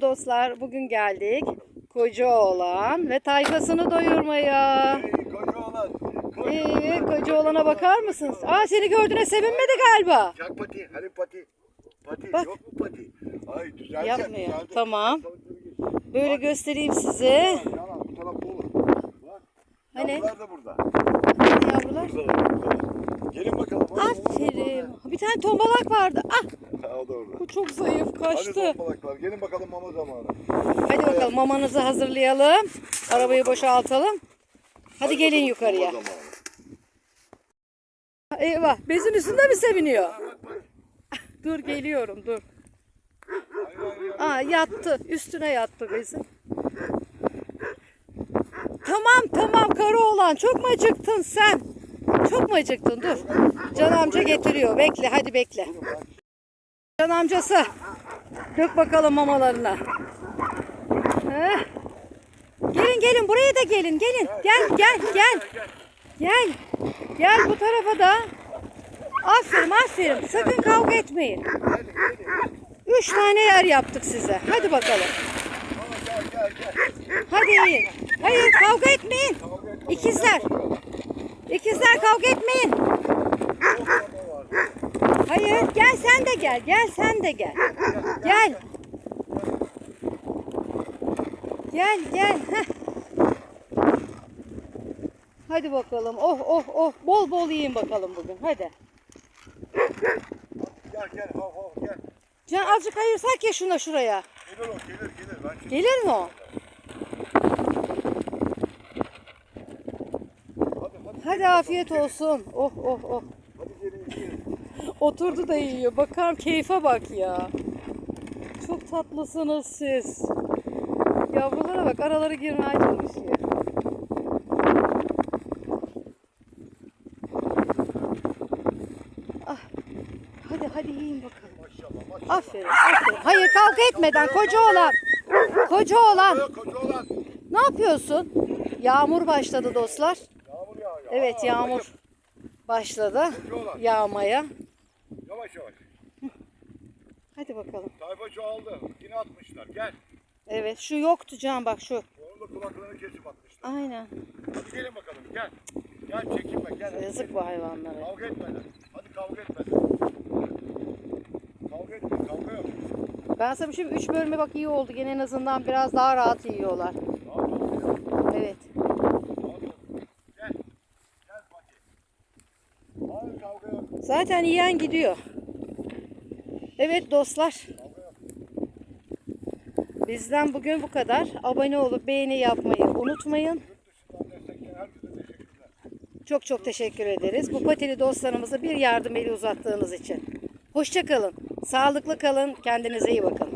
Dostlar bugün geldik koca oğlan ve tayfasını doyurmaya. Hey, koca olan. Koca Ee, koca oğlana bakar mısınız? Aa seni gördüğüne sevinmedi galiba. Jak pati, hani pati. Pati, Bak. yok mu pati? Ay düzeldi. Yapmıyor. düzeldi. Tamam. Böyle göstereyim size. Canan bu taraf dolu. Bak. Hani? Yavrular da burada. Yavrular. Buradalar, buradalar. Gelin bakalım. Aferin. Bir tane tombalak vardı. Ah o da orada. bu çok zayıf Hadi kaçtı. tombalaklar. Gelin bakalım mama zamanı. Hadi bakalım mamanızı hazırlayalım. Arabayı boşaltalım. Hadi gelin yukarıya. mama zamanı. Eyvah bezin üstünde mi seviniyor? dur geliyorum dur. Aa yattı. Üstüne yattı bezin. Tamam tamam karı oğlan çok mu acıktın sen? Çok mu acıktın? Dur. Can amca getiriyor. Bekle hadi bekle. Can amcası. Dök bakalım mamalarına. Heh. Gelin gelin buraya da gelin. Gelin. Gel gel gel. Gel. Gel bu tarafa da. Aferin aferin. Sakın kavga etmeyin. Üç tane yer yaptık size. Hadi bakalım. Hadi yiyin. Hayır kavga etmeyin. İkizler. İkizler kavga etmeyin. Hayır gel sen de gel. Gel sen de gel. Gel. Gel gel. Heh. Hadi bakalım. Oh oh oh. Bol bol yiyin bakalım bugün. Hadi. Gel, gel, hav, hav, gel. Can azıcık ayırsak ya şuna şuraya. Gelir o, gelir, gelir. Ben. Gelir mi o? Hadi afiyet olsun. Oh oh oh. Oturdu da yiyor. Bakar keyfe bak ya. Çok tatlısınız siz. Yavrulara bak araları girmeye çalışıyor. Ah. Hadi hadi yiyin bakalım. Maşallah, maşallah. Aferin aferin. Hayır kavga etmeden koca oğlan. Koca olan. Ne yapıyorsun? Yağmur başladı dostlar. Yağmur yağıyor. Evet yağmur başladı olan. yağmaya. Bakalım. Tayfa çoğaldı. Yine atmışlar. Gel. Evet şu yoktu Can bak şu. Onun da kulaklarını kesip atmışlar. Aynen. Hadi gelin bakalım. Gel. Gel çekinme. Gel. Yazık bu hayvanlara. Kavga etmeden. Hadi kavga etmeden. Kavga etme. Kavga yok. Ben sana bir şey 3 bölme bak iyi oldu. Gene en azından biraz daha rahat yiyorlar. Rahat ol. Evet. Zaten yiyen gidiyor. Evet dostlar. Bizden bugün bu kadar. Abone olup beğeni yapmayı unutmayın. Çok çok teşekkür ederiz. Bu patili dostlarımıza bir yardım eli uzattığınız için. Hoşçakalın. Sağlıklı kalın. Kendinize iyi bakın.